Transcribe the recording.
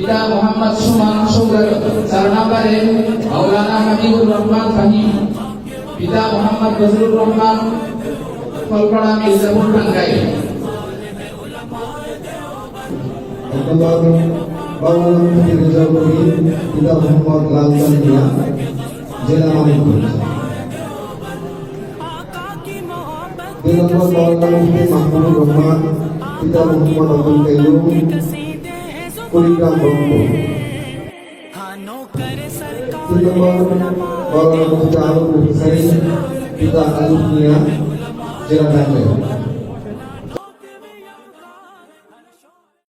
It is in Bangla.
পিতা মোহাম্মদ সুমান সুগর চার নম্বরে মাওলানা হাবিবুর রহমান ফাহিম পিতা মোহাম্মদ বজরুর রহমান কলপাড়া মির্জাপুর করি পিতা মোহাম্মদ লালচাঁদ মিয়া জেলা মানিকগঞ্জ দুই নম্বর রহমান, পিতা মোহাম্মদ আব্দুল কাইয়ুম রংপুর তিন নম্বর বাংলা মুফতি আলম হুসাইন পিতা আলিফ মিয়া জেলা টাঙ্গাইল